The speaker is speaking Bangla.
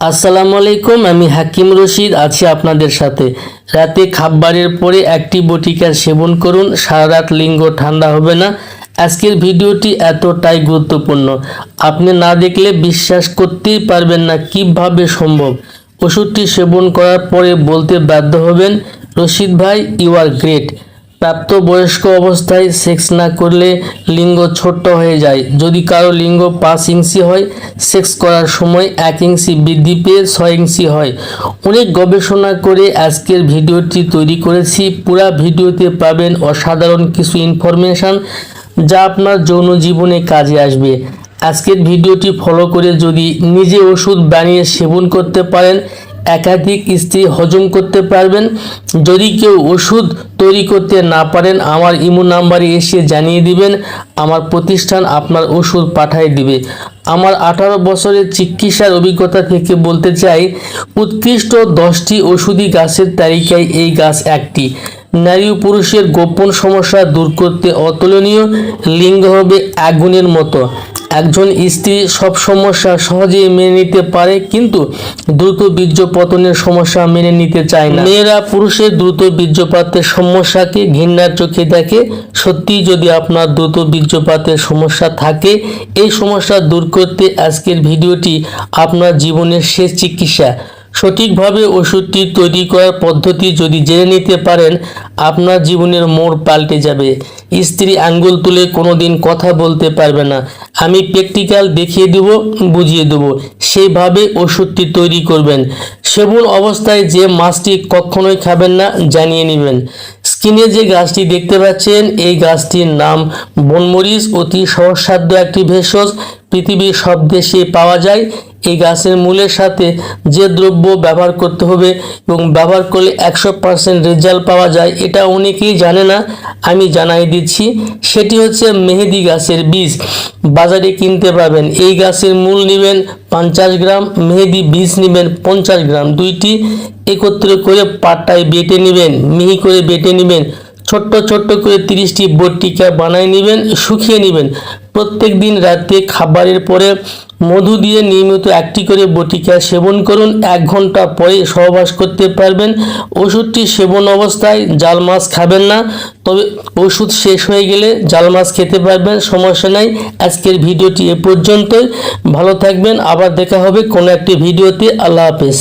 আসসালামু আলাইকুম, আমি হাকিম রশিদ, আছি আপনাদের সাথে। রাতে খাবারের পরে একটি বটিকার সেবন করুন সারা রাত লিঙ্গ ঠান্ডা হবে না। আজকের ভিডিওটি এতটাই গুরুত্বপূর্ণ। আপনি না দেখলে বিশ্বাস করতেই পারবেন না কীভাবে সম্ভব। ওষুধটি সেবন করার পরে বলতে বাধ্য হবেন, রশিদ ভাই ইউ আর গ্রেট প্রাপ্তবয়স্ক অবস্থায় সেক্স না করলে লিঙ্গ ছোট্ট হয়ে যায়। যদি কারও লিঙ্গ পাঁচ ইঞ্চি হয়, সেক্স করার সময় এক ইঞ্চি বৃদ্ধি পেয়ে ছয় ইঞ্চি হয়। অনেক গবেষণা করে আজকের ভিডিওটি তৈরি করেছি। পুরা ভিডিওতে পাবেন অসাধারণ কিছু ইনফরমেশন যা আপনার যৌন জীবনে কাজে আসবে। আজকের ভিডিওটি ফলো করে যদি নিজে ওষুধ বানিয়ে সেবন করতে পারেন একাধিক স্ত্রী হজম করতে পারবেন। যদি কেউ ওষুধ তৈরি করতে না পারেন, আমার ইমো নাম্বারে এসে জানিয়ে দিবেন, আমার প্রতিষ্ঠান আপনার ওষুধ পাঠিয়ে দিবে। আমার আঠারো বছরের চিকিৎসার অভিজ্ঞতা থেকে বলতে চাই, উৎকৃষ্ট দশটি ওষুধি গাছের তালিকায় এই গাছ একটি। নারী ও পুরুষের গোপন সমস্যা দূর করতে অতুলনীয় লিঙ্গ হবে আগুনের মতো। একজন স্ত্রী সব সমস্যা সহজেই মেনে নিতে পারে, কিন্তু দ্রুত বীর্য পতনের সমস্যা মেনে নিতে চায় না। মেয়েরা পুরুষের দ্রুত বীর্যপাতের সমস্যাকে ঘৃণার চোখে দেখে। সত্যি যদি আপনার দ্রুত বীর্যপাতের সমস্যা থাকে, এই সমস্যা দূর করতে আজকের ভিডিওটি আপনার জীবনের শেষ চিকিৎসা। সঠিকভাবে ওষুধটি তৈরি করার পদ্ধতি যদি জেনে নিতে পারেন, আপনার জীবনের মোড় পাল্টে যাবে। স্ত্রী আঙ্গুল তুলে কোনোদিন কথা বলতে পারবে না। আমি প্র্যাকটিক্যাল দেখিয়ে দেব, বুঝিয়ে দেব। সেইভাবে ওষুধটি তৈরি করবেন। সেবন অবস্থায় যে মাছটি কখনোই খাবেন না, জানিয়ে নেবেন। স্ক্রিনে যে গাছটি দেখতে পাচ্ছেন, এই গাছটির নাম বনমরিচ। অতি সহজসাধ্য একটি ভেষজ। পৃথিবীর সব দেশে পাওয়া যায়, এই গাছের মূলের সাথে যে দ্রব্য ব্যবহার করতে হবে এবং ব্যবহার করলে একশো পার্সেন্ট রেজাল্ট পাওয়া যায়, এটা অনেকেই জানে না, আমি জানাই দিচ্ছি। সেটি হচ্ছে মেহেদি গাছের বীজ। বাজারে কিনতে পাবেন, এই গাছের মূল নেবেন পঞ্চাশ গ্রাম, মেহেদি বীজ নেবেন পঞ্চাশ গ্রাম দুইটি। একত্রে করে পাটায় বেটে নেবেন, মিহি করে বেটে নেবেন, ছোট্ট ছোট্ট করে তিরিশটি বটিকা বানায় নেবেন, শুকিয়ে নেবেন। প্রত্যেক দিন রাতে খাবারের পরে মধু দিয়ে নিয়মিত একটি করে বটিকা সেবন করুন। এক ঘণ্টা পরে সহবাস করতে পারবেন। ওষুধটি সেবন অবস্থায় জাল মাছ খাবেন না। তবে ওষুধ শেষ হয়ে গেলে জাল মাছ খেতে পারবেন, সমস্যা নাই। আজকের ভিডিওটি এ পর্যন্তই। ভালো থাকবেন। আবার দেখা হবে কোনো একটি ভিডিওতে। আল্লাহ হাফেজ।